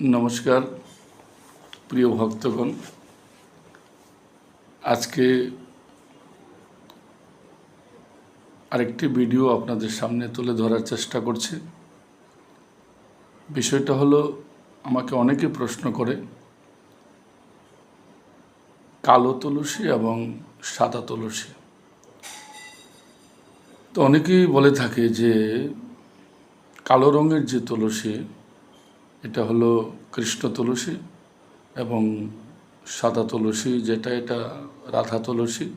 নমস্কার, প্রিয় ভক্তগণ। আজকে আরেকটি ভিডিও আপনাদের সামনে তুলে ধরার চেষ্টা করছি। বিষয়টা হলো, আমাকে অনেকে প্রশ্ন করে, কালো তুলসী এবং সাদা তুলসী। তো অনেকেই বলে থাকে যে, কালো রঙের যে তুলসী এটা হলো কৃষ্ণ তুলসী এবং সাদা তুলসী যেটা, এটা রাধা তুলসী।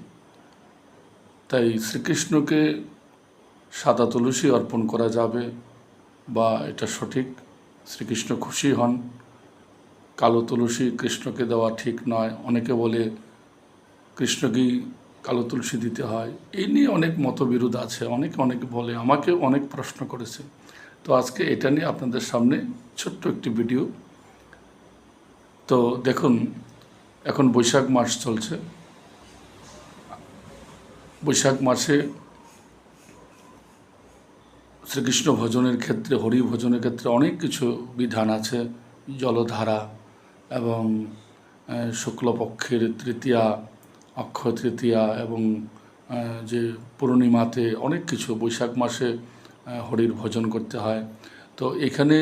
তাই শ্রীকৃষ্ণকে সাদা তুলসী অর্পণ করা যাবে বা এটা সঠিক। শ্রীকৃষ্ণ খুশি হন। কালো তুলসী কৃষ্ণকে দেওয়া ঠিক নয়। অনেকে বলে কৃষ্ণকেই কালো তুলসী দিতে হয়। এই নিয়ে অনেক মতবিরোধ আছে। অনেকে অনেক বলে। আমাকে অনেক প্রশ্ন করেছে। তো আজকে এটা নিয়ে আপনাদের সামনে ছোট্ট একটি ভিডিও। তো দেখুন, এখন বৈশাখ মাস চলছে। বৈশাখ মাসে শ্রীকৃষ্ণ ভজনের ক্ষেত্রে, হরি ভজনের ক্ষেত্রে অনেক কিছু বিধান আছে। জলধারা এবং শুক্লপক্ষের তৃতীয়া, অক্ষয় তৃতীয়া এবং যে পূর্ণিমাতে অনেক কিছু বৈশাখ মাসে হরির ভজন করতে হয়। তো এখানে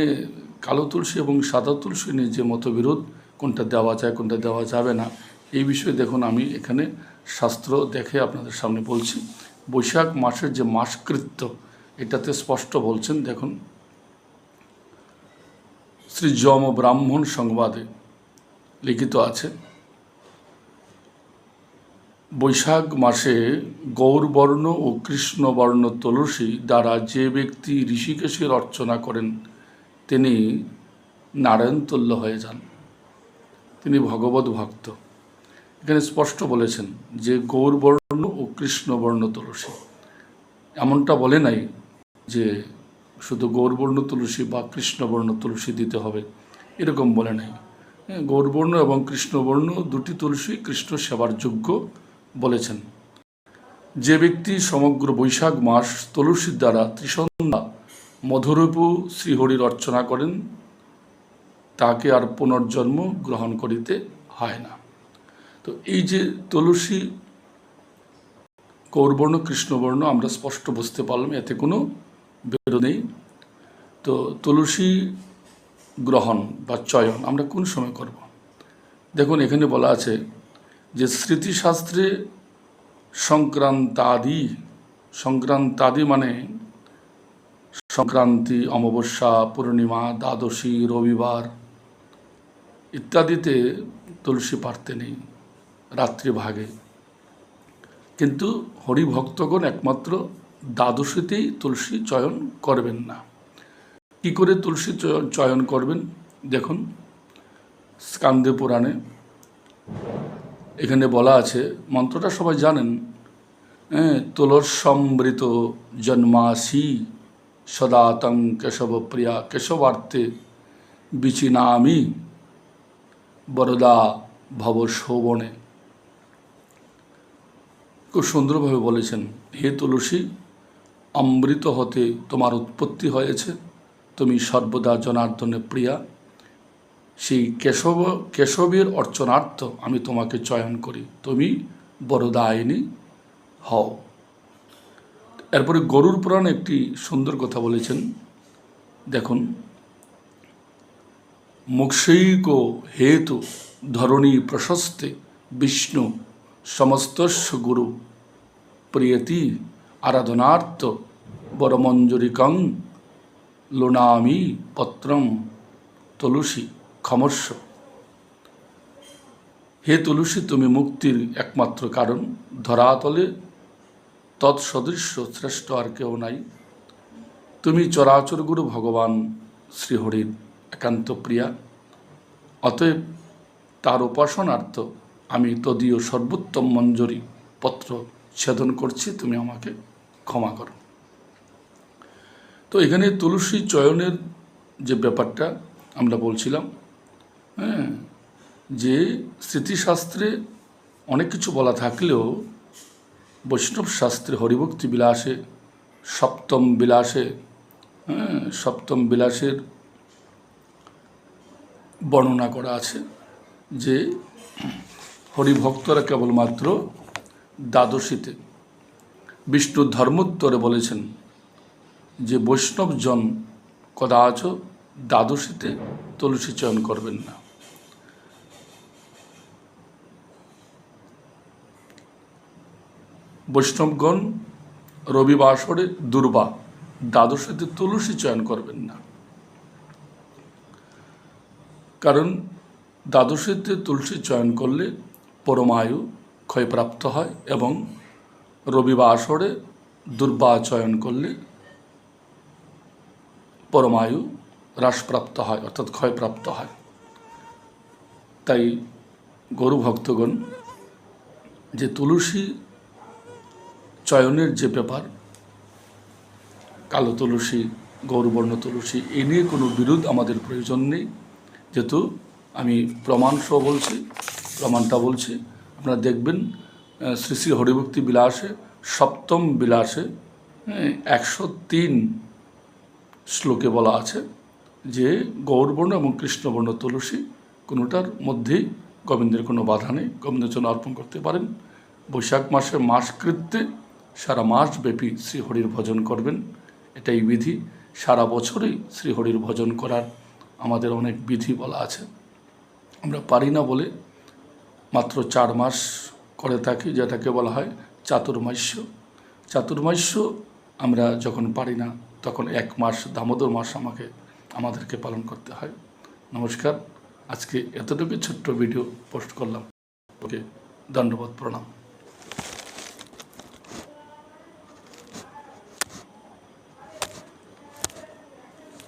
কালো তুলসী এবং সাদা তুলসী নিয়ে যে মতবিরোধ, কোনটা দেওয়া যায়, কোনটা দেওয়া যাবে না, এই বিষয়ে দেখুন আমি এখানে শাস্ত্র দেখে আপনাদের সামনে বলছি। বৈশাখ মাসের যে মাসকৃত্য, এটাতে স্পষ্ট বলছেন, দেখুন, শ্রী যম ব্রাহ্মণ সংবাদে লিখিত আছে। বৈশাখ মাসে গৌরবর্ণ ও কৃষ্ণবর্ণ তুলসী দ্বারা যে ব্যক্তি ঋষিকেশের অর্চনা করেন তিনি নারায়ণ তুল্য হয়ে যান। তিনি ভগবত ভক্ত। এখানে স্পষ্ট বলেছেন যে গৌরবর্ণ ও কৃষ্ণবর্ণ তুলসী। এমনটা বলে নাই যে শুধু গৌরবর্ণ তুলসী বা কৃষ্ণবর্ণ তুলসী দিতে হবে এরকম বলে নাই। হ্যাঁ, গৌরবর্ণ এবং কৃষ্ণবর্ণ দুটি তুলসী কৃষ্ণ সেবার যোগ্য। বলেছেন। যে ব্যক্তি সমগ্র বৈশাখ মাস তুলসীর দ্বারা ত্রিসন্ধ্যা মধুরূপু শ্রীহরির অর্চনা করেন, তাকে আর পুনর্জন্ম গ্রহণ করিতে হয় না। তো এই যে তুলসী কৌরবর্ণ, কৃষ্ণবর্ণ, আমরা স্পষ্ট বুঝতে পারলাম, এতে কোনো বিরোধ নেই। তো তুলসী গ্রহণ বা চয়ন আমরা কোন সময় করব? দেখুন, এখানে বলা আছে যে স্মৃতিশাস্ত্রে সংক্রান্তাদি সংক্রান্তাদি মানে সংক্রান্তি, অমাবস্যা, পূর্ণিমা, দ্বাদশী, রবিবার ইত্যাদিতে তুলসী পারতে নেই, রাত্রি ভাগে। কিন্তু হরিভক্তগণ একমাত্র দ্বাদশীতেই তুলসী চয়ন করবেন না। কি করে তুলসী চয়- চয়ন করবেন? দেখুন স্কান্দে পুরাণে এখানে বলা আছে, মন্ত্রটা সবাই জানেন হ্যাঁ তুলসম্বৃত জন্মাসি সদাতং কেশব প্রিয়া কেশবার্তে বিচিনামি বরদা ভব শোভনে। খুব সুন্দরভাবে বলেছেন, হে তুলসী, অমৃত হতে তোমার উৎপত্তি হয়েছে, তুমি সর্বদা জনার্দনে প্রিয়া। সেই কেশব, কেশবের অর্চনার্থ আমি তোমাকে চয়ন করি। তুমি বরদায়িনী হও। এরপরে গরুর পুরাণ একটি সুন্দর কথা বলেছেন। দেখুন মুক্ষৈক হেতু ধরণী প্রশস্তে বিষ্ণু সমস্তস্য গুরু প্রিয়তি আরাধনার্থ বরমঞ্জুরিকং লোনামি পত্রম তুলসী ক্ষমস্য হে তুলসী, তুমি মুক্তির একমাত্র কারণ। ধরাতলে তৎসদৃশ্য শ্রেষ্ঠ আর কেউ নাই। তুমি চরাচর গুরু ভগবান, শ্রীহরির একান্ত প্রিয়া। অতএব তার উপাসনার্থ আমি তদীয় সর্বোত্তম মঞ্জুরি পত্র ছেদন করছি, তুমি আমাকে ক্ষমা করো। তো এখানে তুলসী চয়নের যে ব্যাপারটা আমরা বলছিলাম হ্যাঁ যে স্মৃতিশাস্ত্রে অনেক কিছু বলা থাকলেও বৈষ্ণব শাস্ত্রে হরিভক্তি বিলাসে, সপ্তম বিলাসে হ্যাঁ সপ্তম বিলাসের বর্ণনা করা আছে যে হরিভক্তরা কেবলমাত্র দ্বাদশীতে। বিষ্ণু ধর্মোত্তরে বলেছেন যে বৈষ্ণবজন কদাচ দ্বাদশীতে তুলসী চয়ন করবেন না। বৈষ্ণবগণ রবিবাসরে দুর্বা, দ্বাদশীতে তুলসী চয়ন করবেন না। কারণ দ্বাদশীতে তুলসী চয়ন করলে পরমায়ু ক্ষয়প্রাপ্ত হয় এবং রবিবাসরে দুর্বা চয়ন করলে পরমায়ু হ্রাসপ্রাপ্ত হয়, অর্থাৎ ক্ষয়প্রাপ্ত হয়। তাই গরু ভক্তগণ, যে তুলসী চয়নের যে ব্যাপার, কালো তুলসী, গৌরবর্ণ তুলসী, এ নিয়ে কোনো বিরোধ আমাদের প্রয়োজন নেই। যেহেতু আমি প্রমাণ সহ বলছি, প্রমাণটা বলছি, আপনারা দেখবেন শ্রী শ্রী হরিভক্তি বিলাসে, সপ্তম বিলাসে একশো তিন শ্লোকে বলা আছে যে গৌরবর্ণ এবং কৃষ্ণবর্ণ তুলসী কোনোটার মধ্যেই গোবিন্দের কোনো বাধা নেই। গোবিন্দের জন্য অর্পণ করতে পারেন। বৈশাখ মাসে মাসকৃত্যে সারা মাস ব্যাপী শ্রীহরির ভজন করবেন। এটাই বিধি। সারা বছরই শ্রীহরির ভজন করার আমাদের অনেক বিধি বলা আছে। আমরা পারি না বলে মাত্র চার মাস করে থাকি, যেটাকে বলা হয় চাতুর্মাস্য। চাতুর্মাস্য আমরা যখন পারি না, তখন এক মাস, দামোদর মাস আমাকে, আমাদেরকে পালন করতে হয়। নমস্কার। আজকে এতটুকু ছোট্ট ভিডিও পোস্ট করলাম। ওকে, ধন্যবাদ, প্রণাম।